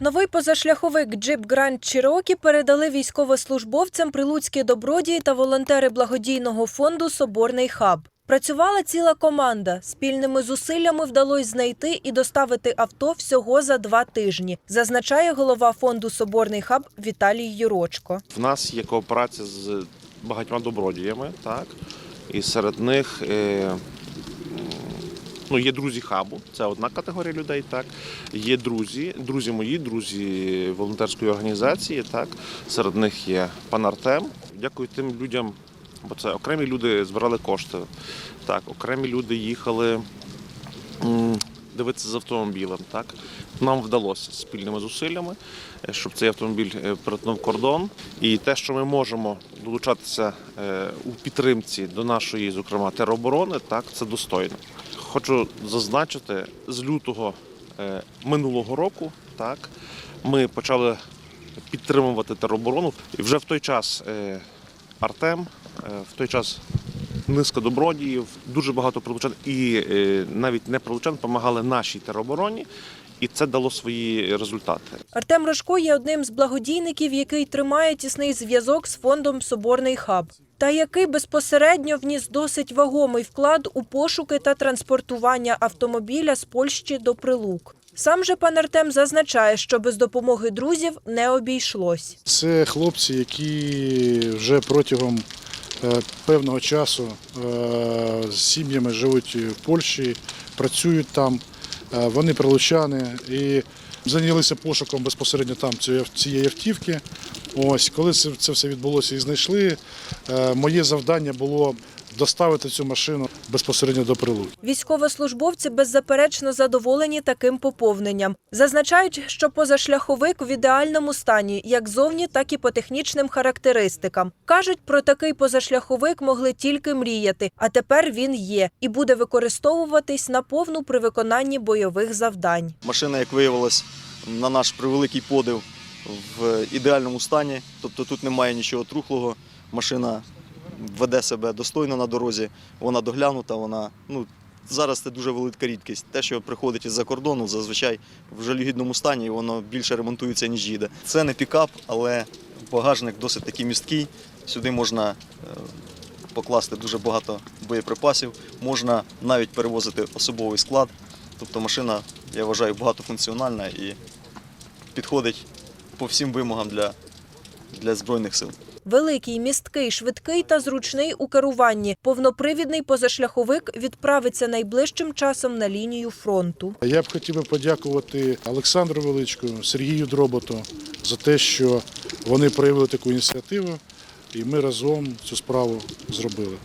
Новий позашляховик Джип Гранд Чірокі передали військовослужбовцям прилуцькі добродії та волонтери благодійного фонду Соборний хаб. Працювала ціла команда. Спільними зусиллями вдалося знайти і доставити авто всього за два тижні, зазначає голова фонду Соборний хаб Віталій Юрочко. В нас є кооперація з багатьма добродіями, так? І серед них е, ну, є друзі хабу, це одна категорія людей, так. Є друзі, друзі мої, друзі волонтерської організації, так. Серед них є пан Артем. Дякую тим людям, бо це окремі люди збирали кошти. Так, окремі люди їхали дивитися з автомобілем. Так? Нам вдалося спільними зусиллями, щоб цей автомобіль е, перетнув кордон. І те, що ми можемо долучатися е, у підтримці до нашої, зокрема, тероборони, так, це достойно. Хочу зазначити, з лютого е, минулого року так, ми почали підтримувати тероборону. І вже в той час е, Артем, е, в той час низка добродіїв, дуже багато прилучан і навіть не прилучан допомагали нашій теробороні, і це дало свої результати. Артем Рожко є одним з благодійників, який тримає тісний зв'язок з фондом Соборний хаб. Та який безпосередньо вніс досить вагомий вклад у пошуки та транспортування автомобіля з Польщі до Прилук. Сам же пан Артем зазначає, що без допомоги друзів не обійшлось. Це хлопці, які вже протягом е, певного часу е, з сім'ями живуть в Польщі, працюють там. Е, Вони прилучани і зайнялися пошуком безпосередньо там цієї- цієї автівки. Ось, коли це, все відбулося і знайшли, е, моє завдання було доставити цю машину безпосередньо до прилук. Військовослужбовці беззаперечно задоволені таким поповненням. Зазначають, що позашляховик в ідеальному стані, як зовні, так і по технічним характеристикам. Кажуть, про такий позашляховик могли тільки мріяти, а тепер він є і буде використовуватись наповну при виконанні бойових завдань. Машина, як виявилось, на наш превеликий подив в ідеальному стані. Тобто тут немає нічого трухлого. Машина веде себе достойно на дорозі, вона доглянута, вона ну. Зараз це дуже велика рідкість. Те, що приходить із-за кордону, зазвичай в жалюгідному стані, і воно більше ремонтується, ніж їде. Це не пікап, але багажник досить такий місткий. Сюди можна е, покласти дуже багато боєприпасів, можна навіть перевозити особовий склад. Тобто машина, я вважаю, багатофункціональна і підходить по всім вимогам для, для Збройних сил. Великий, місткий, швидкий та зручний у керуванні. Повнопривідний позашляховик відправиться найближчим часом на лінію фронту. Я б хотів би подякувати Олександру Величку, Сергію Дроботу за те, що вони проявили таку ініціативу, і ми разом цю справу зробили.